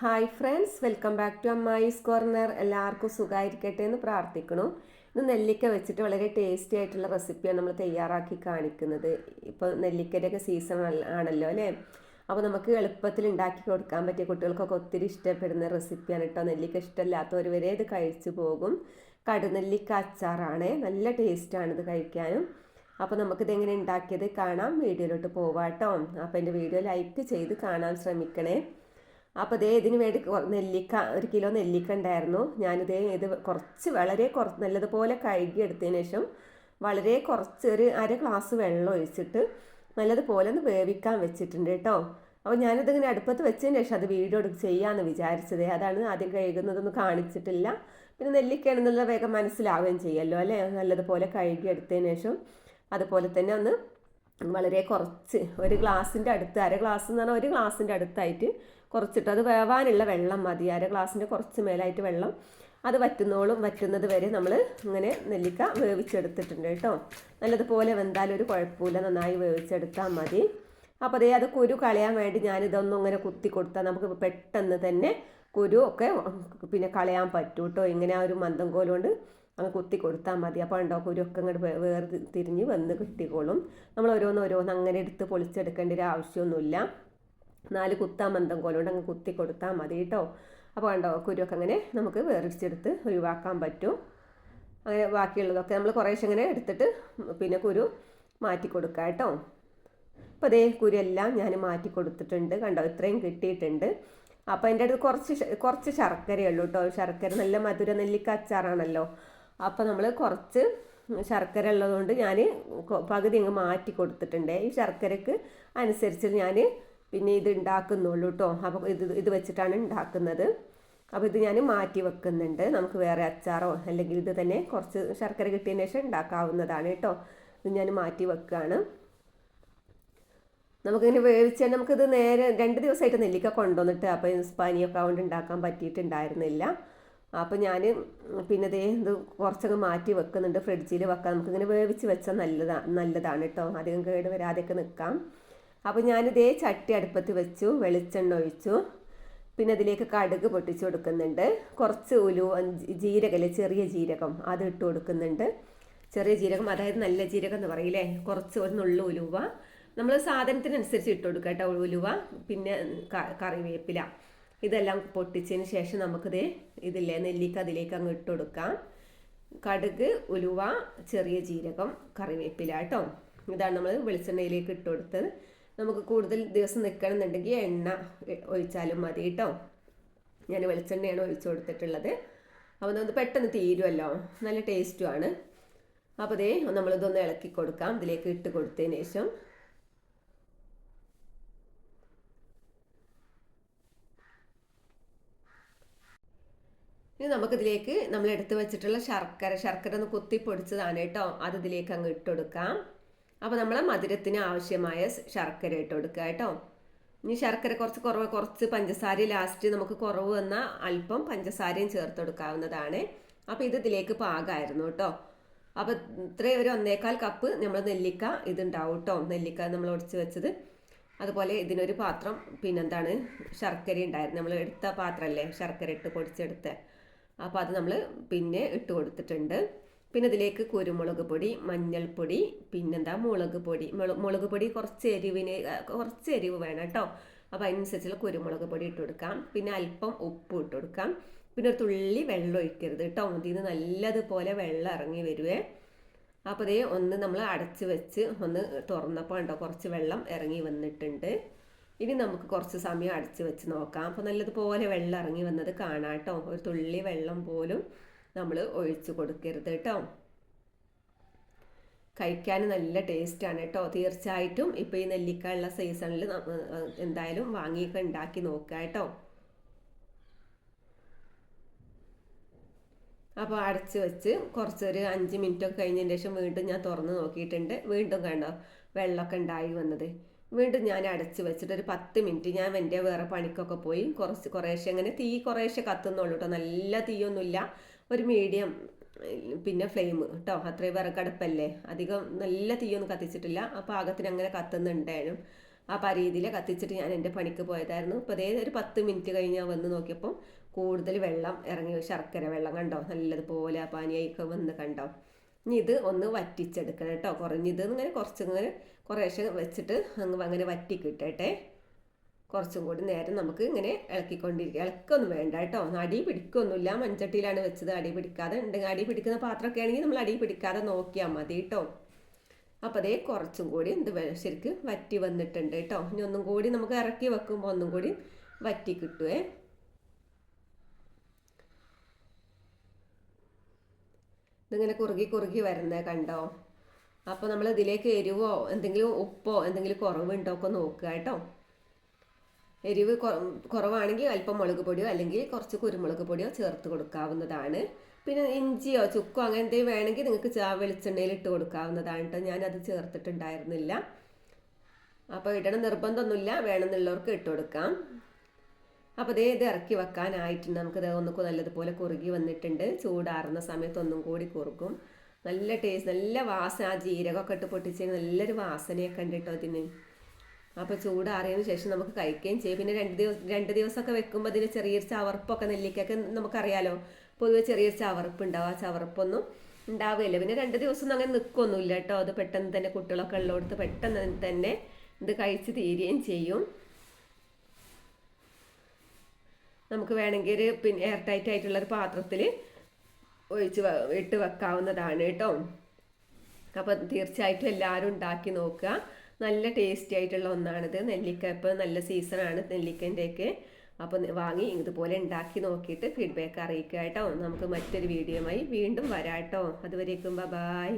Hi friends welcome back to Ammayi's corner എല്ലാവർക്കും സുഖമായിരിക്കട്ടെ എന്ന് പ്രാർത്ഥിക്കണം ഇന്ന് നെല്ലിക്ക വെച്ചിട്ട് വളരെ ടേസ്റ്റി ആയിട്ടുള്ള റെസിപ്പിയാണ് നമ്മൾ തയ്യാറാക്കി കാണിക്കുന്നത്. ഇപ്പോൾ നെല്ലിക്കയുടെയൊക്കെ സീസൺ ആണല്ലോ അല്ലേ? അപ്പോൾ നമുക്ക് എളുപ്പത്തിൽ ഉണ്ടാക്കി കൊടുക്കാൻ പറ്റിയ കുട്ടികൾക്കൊക്കെ ഒത്തിരി ഇഷ്ടപ്പെടുന്ന റെസിപ്പിയാണ് കേട്ടോ. നെല്ലിക്ക ഇഷ്ടമില്ലാത്തവർ വരെ ഇത് കഴിച്ചു പോകും. കടുനെല്ലിക്ക അച്ചാറാണ്. നല്ല ടേസ്റ്റാണ് ഇത് കഴിക്കാനും. അപ്പോൾ നമുക്കിത് എങ്ങനെ ഉണ്ടാക്കിയത് കാണാം. വീഡിയോയിലോട്ട് പോവാം കേട്ടോ അപ്പോൾ എന്റെ വീഡിയോ ലൈക്ക് ചെയ്ത് കാണാൻ ശ്രമിക്കണേ. അപ്പോൾ ദേ ഇതിന് വേണ്ടി നെല്ലിക്ക ഒരു കിലോ നെല്ലിക്ക ഉണ്ടായിരുന്നു. ഞാനിതേ ഇത് കുറച്ച് വളരെ കുറച്ച് നല്ലതുപോലെ കഴുകി എടുത്തതിന് ശേഷം വളരെ കുറച്ച് ഒരു അര ഗ്ലാസ് വെള്ളം ഒഴിച്ചിട്ട് നല്ലതുപോലെ ഒന്ന് വേവിക്കാൻ വെച്ചിട്ടുണ്ട് കേട്ടോ. അപ്പോൾ ഞാനിതിങ്ങനെ അടുപ്പത്ത് വെച്ചതിന് ശേഷം അത് വീഡിയോ എടുത്ത് ചെയ്യാമെന്ന് വിചാരിച്ചത്. അതാണ് ആദ്യം കഴുകുന്നതൊന്നും കാണിച്ചിട്ടില്ല. പിന്നെ നെല്ലിക്കയാണെന്നുള്ള വേഗം മനസ്സിലാവുകയും ചെയ്യല്ലോ അല്ലേ? നല്ലതുപോലെ കഴുകി എടുത്തതിന് ശേഷം അതുപോലെ തന്നെ ഒന്ന് വളരെ കുറച്ച്. ഒരു ഗ്ലാസിന്റെ അടുത്ത് അര ഗ്ലാസ് എന്ന് പറഞ്ഞാൽ ഒരു ഗ്ലാസിന്റെ അടുത്തായിട്ട് കുറച്ചിട്ട് അത് വേവാനുള്ള വെള്ളം മതി. അര ഗ്ലാസിന്റെ കുറച്ച് മേലായിട്ട് വെള്ളം അത് വറ്റുന്നോളും. വറ്റുന്നത് വരെ നമ്മൾ ഇങ്ങനെ നെല്ലിക്ക വേവിച്ചെടുത്തിട്ടുണ്ട് കേട്ടോ. നല്ലതുപോലെ വെന്താലും ഒരു കുഴപ്പമില്ല. നന്നായി വേവിച്ചെടുത്താൽ മതി. അപ്പോൾ അതേ അത് കുരു കളയാൻ വേണ്ടി ഞാനിതൊന്നും ഇങ്ങനെ കുത്തി കൊടുത്താൽ നമുക്ക് പെട്ടെന്ന് തന്നെ കുരു ഒക്കെ പിന്നെ കളയാൻ പറ്റൂട്ടോ ഇങ്ങനെ ആ ഒരു മന്ദം കോലുകൊണ്ട് അങ്ങ് കുത്തി കൊടുത്താൽ മതി. അപ്പോൾ ഉണ്ടോ ഒക്കെ അങ്ങോട്ട് വേറെ തിരിഞ്ഞ് വന്ന് കിട്ടിക്കോളും. നമ്മൾ ഓരോന്ന് ഓരോന്ന് അങ്ങനെ എടുത്ത് പൊളിച്ചെടുക്കേണ്ട ഒരു ആവശ്യമൊന്നുമില്ല. നാല് കുത്താൻ മന്ദം കോലുകൊണ്ട് അങ്ങ് കുത്തി കൊടുത്താൽ മതി കേട്ടോ. അപ്പോൾ ഉണ്ടോ കുരുവൊക്കെ അങ്ങനെ നമുക്ക് വേറിച്ചെടുത്ത് ഒഴിവാക്കാൻ പറ്റും. അങ്ങനെ ബാക്കിയുള്ളതൊക്കെ നമ്മൾ കുറേശ്ശെ ഇങ്ങനെ എടുത്തിട്ട് പിന്നെ കുരു മാറ്റി കൊടുക്കുക കേട്ടോ. അപ്പോൾ അതേ കുരുവെല്ലാം ഞാൻ മാറ്റി കൊടുത്തിട്ടുണ്ട്. കണ്ടോ ഇത്രയും കിട്ടിയിട്ടുണ്ട്. അപ്പോൾ എന്റെ അടുത്ത് കുറച്ച് കുറച്ച് ശർക്കരയുള്ളൂ കേട്ടോ. ശർക്കര നല്ല മധുര നെല്ലിക്ക അച്ചാറാണല്ലോ. അപ്പോൾ നമ്മൾ കുറച്ച് ശർക്കര ഉള്ളതുകൊണ്ട് ഞാൻ പകുതി അങ്ങ് മാറ്റി കൊടുത്തിട്ടുണ്ട്. ഈ ശർക്കരക്ക് അനുസരിച്ച് ഞാൻ പിന്നെ ഇത് ഉണ്ടാക്കുന്നുള്ളൂ കേട്ടോ അപ്പോൾ ഇത് ഇത് വെച്ചിട്ടാണ് ഉണ്ടാക്കുന്നത് അപ്പോൾ ഇത് ഞാൻ മാറ്റി വെക്കുന്നുണ്ട്. നമുക്ക് വേറെ അച്ചാറോ അല്ലെങ്കിൽ ഇത് തന്നെ കുറച്ച് ശർക്കര കിട്ടിയതിന് ശേഷം ഉണ്ടാക്കാവുന്നതാണ് കേട്ടോ ഇത് ഞാൻ മാറ്റി വെക്കുകയാണ് നമുക്കിങ്ങനെ വേവിച്ചാൽ നമുക്കിത് നേരെ രണ്ട് ദിവസമായിട്ട് നെല്ലിക്ക കൊണ്ടുവന്നിട്ട് അപ്പോൾ പനിയൊക്കെ കൊണ്ട് ഉണ്ടാക്കാൻ പറ്റിയിട്ടുണ്ടായിരുന്നില്ല. അപ്പോൾ ഞാൻ പിന്നെ ദേ ഇത് കുറച്ചൊക്കെ മാറ്റി വെക്കുന്നുണ്ട്. ഫ്രിഡ്ജിൽ വെക്കാം നമുക്കിങ്ങനെ വേവിച്ച് വെച്ചാൽ നല്ലതാണ് നല്ലതാണ് കേട്ടോ അധികം കേട് വരാതെയൊക്കെ നിൽക്കാം അപ്പോൾ ഞാനിതേ ചട്ടി അടുപ്പത്ത് വെച്ചു വെളിച്ചെണ്ണ ഒഴിച്ചു. പിന്നെ അതിലേക്ക് കടുക് പൊട്ടിച്ചു കൊടുക്കുന്നുണ്ട്. കുറച്ച് ഉലു ജീരകല്ലേ ചെറിയ ജീരകം അത് ഇട്ട് കൊടുക്കുന്നുണ്ട്. ചെറിയ ജീരകം അതായത് നല്ല ജീരകം എന്ന് പറയില്ലേ കുറച്ച് ഒരു നുള്ളു ഉലുവ. നമ്മൾ സാധനത്തിനനുസരിച്ച് ഇട്ട് കൊടുക്കുക കേട്ടോ ഉലുവ. പിന്നെ കറിവേപ്പില. ഇതെല്ലാം പൊട്ടിച്ചതിന് ശേഷം നമുക്കിത് ഇതില്ലേ നെല്ലിക്ക അതിലേക്ക് അങ്ങ് ഇട്ട് കൊടുക്കാം. കടുക് ഉലുവ ചെറിയ ജീരകം കറിവേപ്പില കേട്ടോ. ഇതാണ് നമ്മൾ വെളിച്ചെണ്ണയിലേക്ക് ഇട്ട് കൊടുത്തത്. നമുക്ക് കൂടുതൽ ദിവസം നിൽക്കണമെന്നുണ്ടെങ്കിൽ എണ്ണ ഒഴിച്ചാലും മതി കേട്ടോ. ഞാൻ വെളിച്ചെണ്ണയാണ് ഒഴിച്ചു കൊടുത്തിട്ടുള്ളത്. അപ്പോൾ നമുക്ക് പെട്ടെന്ന് തീരുമല്ലോ. നല്ല ടേസ്റ്റുമാണ് അപ്പോൾ ദേ നമ്മളിതൊന്ന് ഇളക്കി കൊടുക്കാം. ഇതിലേക്ക് ഇട്ട് കൊടുത്തതിന് ശേഷം ഇനി നമുക്കിതിലേക്ക് നമ്മൾ എടുത്തു വെച്ചിട്ടുള്ള ശർക്കര ശർക്കര ഒന്ന് കുത്തി പൊടിച്ചതാണ് കേട്ടോ. അത് ഇതിലേക്ക് അങ്ങ് ഇട്ടുകൊടുക്കാം അപ്പോൾ നമ്മൾ മധുരത്തിന് ആവശ്യമായ ശർക്കര ഇട്ട് കൊടുക്കുക കേട്ടോ. ഇനി ശർക്കര കുറച്ച് കുറവ് കുറച്ച് പഞ്ചസാര ലാസ്റ്റ് നമുക്ക് കുറവ് വന്നാൽ അല്പം പഞ്ചസാരയും ചേർത്ത് കൊടുക്കാവുന്നതാണ്. അപ്പോൾ ഇത് ഇതിലേക്ക് പാകമായിരുന്നു കേട്ടോ. അപ്പോൾ ഇത്രയും ഒരു ഒന്നേക്കാൽ കപ്പ് നമ്മൾ നെല്ലിക്ക ഇതുണ്ടാവും കേട്ടോ. നെല്ലിക്ക നമ്മൾ ഒടിച്ച് വെച്ചത്. അതുപോലെ ഇതിനൊരു പാത്രം പിന്നെന്താണ്? ശർക്കര ഉണ്ടായിരുന്നു. നമ്മൾ എടുത്ത പാത്രമല്ലേ ശർക്കര ഇട്ട് പൊടിച്ചെടുത്ത്. അപ്പോൾ അത് നമ്മൾ പിന്നെ ഇട്ട് കൊടുത്തിട്ടുണ്ട്. പിന്നെ ഇതിലേക്ക് കുരുമുളക് പൊടി മഞ്ഞൾപ്പൊടി പിന്നെന്താ മുളക് പൊടി. മുളക് പൊടി കുറച്ച് എരിവിന് കുറച്ച് എരിവ് വേണം കേട്ടോ. അപ്പോൾ അതിനനുസരിച്ചുള്ള കുരുമുളക് പൊടി ഇട്ട് കൊടുക്കാം. പിന്നെ അല്പം ഉപ്പ് ഇട്ട് കൊടുക്കാം. പിന്നെ ഒരു തുള്ളി വെള്ളം ഒഴിക്കരുത് കേട്ടോ. ഇതിൽ നിന്ന് നല്ലതുപോലെ വെള്ളം ഇറങ്ങി വരുവേ. അപ്പോൾ ഇതേ ഒന്ന് നമ്മൾ അടച്ച് വെച്ച് ഒന്ന് തുറന്നപ്പോൾ ഉണ്ടോ കുറച്ച് വെള്ളം ഇറങ്ങി വന്നിട്ടുണ്ട്. ഇനി നമുക്ക് കുറച്ച് സമയം അടച്ച് വെച്ച് നോക്കാം. അപ്പോൾ നല്ലതുപോലെ വെള്ളം ഇറങ്ങി വന്നത് കാണാം കേട്ടോ. ഒരു തുള്ളി വെള്ളം പോലും നമ്മൾ ഒഴിച്ചു കൊടുക്കരുത് കേട്ടോ. കഴിക്കാൻ നല്ല ടേസ്റ്റാണ് കേട്ടോ. തീർച്ചയായിട്ടും ഇപ്പോൾ ഈ നെല്ലിക്ക ഉള്ള സീസണിൽ എന്തായാലും വാങ്ങിയൊക്കെ ഉണ്ടാക്കി നോക്കുക കേട്ടോ. അപ്പോൾ അടച്ച് വെച്ച് കുറച്ചൊരു അഞ്ച് മിനിറ്റൊക്കെ കഴിഞ്ഞതിന് ശേഷം വീണ്ടും ഞാൻ തുറന്ന് നോക്കിയിട്ടുണ്ട്. വീണ്ടും കണ്ടോ വെള്ളമൊക്കെ ഉണ്ടായി വന്നത്. വീണ്ടും ഞാൻ അടച്ചു വെച്ചിട്ട് ഒരു പത്ത് മിനിറ്റ് ഞാൻ എന്റെ വേറെ പണിക്കൊക്കെ പോയി കുറച്ച് കുറേശ്ശെ അങ്ങനെ തീ കുറേശ്ശെ കത്തുന്നുള്ളൂ കേട്ടോ. നല്ല തീയൊന്നുമില്ല. ഒരു മീഡിയം പിന്നെ ഫ്ലെയിം കേട്ടോ. അത്രയും വിറകടുപ്പല്ലേ അധികം നല്ല തീയൊന്നും കത്തിച്ചിട്ടില്ല. ആ പാകത്തിന് അങ്ങനെ കത്തുന്നുണ്ടായിരുന്നു. ആ രീതിയിൽ കത്തിച്ചിട്ട് ഞാൻ എന്റെ പണിക്ക് പോയതായിരുന്നു. ഇപ്പോൾ അതേ ഒരു പത്ത് മിനിറ്റ് കഴിഞ്ഞ് ഞാൻ വന്ന് നോക്കിയപ്പോൾ കൂടുതൽ വെള്ളം ഇറങ്ങി. ശർക്കര വെള്ളം കണ്ടോ? നല്ലതുപോലെ ആ പാനിയൊക്കെ വന്ന് കണ്ടോ? ഇനി ഇത് ഒന്ന് വറ്റിച്ചെടുക്കണം കേട്ടോ. കുറഞ്ഞത് ഇങ്ങനെ കുറച്ചിങ്ങനെ കുറേശ്ശെ വെച്ചിട്ട് അങ്ങ് അങ്ങനെ വറ്റി കിട്ടട്ടെ കുറച്ചും കൂടി നേരം നമുക്ക് ഇങ്ങനെ ഇളക്കിക്കൊണ്ടിരിക്കുക ഇളക്കൊന്നും വേണ്ട കേട്ടോ. അടി പിടിക്കൊന്നുമില്ല. മൺചട്ടിയിലാണ് വെച്ചത്. അടി പിടിക്കാതെ ഉണ്ടെങ്കിൽ അടി പിടിക്കുന്ന പാത്രമൊക്കെ ആണെങ്കിൽ നമ്മൾ അടി പിടിക്കാതെ നോക്കിയാൽ മതി കേട്ടോ. അപ്പോൾ അതേ കുറച്ചും കൂടി എന്ത് ശരിക്ക് വറ്റി വന്നിട്ടുണ്ട് കേട്ടോ. ഇനി ഒന്നും കൂടി നമുക്ക് ഇറക്കി വെക്കുമ്പോൾ ഒന്നും കൂടി വറ്റി കിട്ടുവേ. ഇതിങ്ങനെ കുറുകി കുറുകി വരുന്നത് കണ്ടോ? അപ്പോൾ നമ്മൾ ഇതിലേക്ക് എരിവോ എന്തെങ്കിലും ഉപ്പോ എന്തെങ്കിലും കുറവുണ്ടോ ഒക്കെ നോക്കുക കേട്ടോ. എരിവ് കുറവാണെങ്കിൽ അല്പം മുളക് പൊടിയോ അല്ലെങ്കിൽ കുറച്ച് കുരുമുളക് പൊടിയോ ചേർത്ത് കൊടുക്കാവുന്നതാണ്. പിന്നെ ഇഞ്ചിയോ ചുക്കോ അങ്ങനെ എന്തെങ്കിലും വേണമെങ്കിൽ നിങ്ങൾക്ക് ചാ വെളിച്ചെണ്ണയിൽ ഇട്ട് കൊടുക്കാവുന്നതാണ് കേട്ടോ. ഞാനത് ചേർത്തിട്ടുണ്ടായിരുന്നില്ല. അപ്പോൾ ഇടണം നിർബന്ധമൊന്നുമില്ല. വേണമെന്നുള്ളവർക്ക് ഇട്ട് കൊടുക്കാം. അപ്പോൾ അതേ ഇത് ഇറക്കി വെക്കാനായിട്ടുണ്ട് നമുക്കിത് ഒന്ന് നല്ലതുപോലെ കുറുകി വന്നിട്ടുണ്ട്. ചൂടാറുന്ന സമയത്ത് ഒന്നും കൂടി കുറുക്കും. നല്ല ടേസ്റ്റ് നല്ല വാസന. ആ ജീരകമൊക്കെ ഇട്ട് പൊട്ടിച്ച് നല്ലൊരു വാസനയൊക്കെ ഉണ്ട് കേട്ടോ അതിന്. അപ്പോൾ ചൂടാറിയതിന് ശേഷം നമുക്ക് കഴിക്കുകയും ചെയ്യും. പിന്നെ രണ്ട് ദിവസം രണ്ട് ദിവസമൊക്കെ വെക്കുമ്പോൾ അതിന് ചെറിയൊരു ചവർപ്പൊക്കെ നെല്ലിക്കൊക്കെ നമുക്കറിയാലോ. പൊതുവെ ചെറിയൊരു ചവർപ്പ് ഉണ്ടാവും ആ ചവർപ്പൊന്നും ഉണ്ടാവുകയില്ല പിന്നെ രണ്ട് ദിവസം അങ്ങനെ നിൽക്കൊന്നുമില്ല കേട്ടോ അത് പെട്ടെന്ന് തന്നെ കുട്ടികളൊക്കെ ഉള്ളിടത്ത് പെട്ടെന്ന് തന്നെ ഇത് കഴിച്ച് തീരുകയും ചെയ്യും. നമുക്ക് വേണമെങ്കിൽ ഒരു പിന്നെ എയർ ടൈറ്റ് ആയിട്ടുള്ളൊരു പാത്രത്തിൽ ഒഴിച്ച് ഇട്ട് വെക്കാവുന്നതാണ് കേട്ടോ. അപ്പം തീർച്ചയായിട്ടും എല്ലാവരും ഉണ്ടാക്കി നോക്കുക. നല്ല ടേസ്റ്റി ആയിട്ടുള്ള ഒന്നാണിത്. നെല്ലിക്ക ഇപ്പം നല്ല സീസണാണ് നെല്ലിക്കന്റെയൊക്കെ. അപ്പോൾ വാങ്ങി ഇതുപോലെ ഉണ്ടാക്കി നോക്കിയിട്ട് ഫീഡ്ബാക്ക് അറിയിക്കുക കേട്ടോ. നമുക്ക് മറ്റൊരു വീഡിയോയുമായി വീണ്ടും വരാം കേട്ടോ. അതുവരേക്കും ബൈ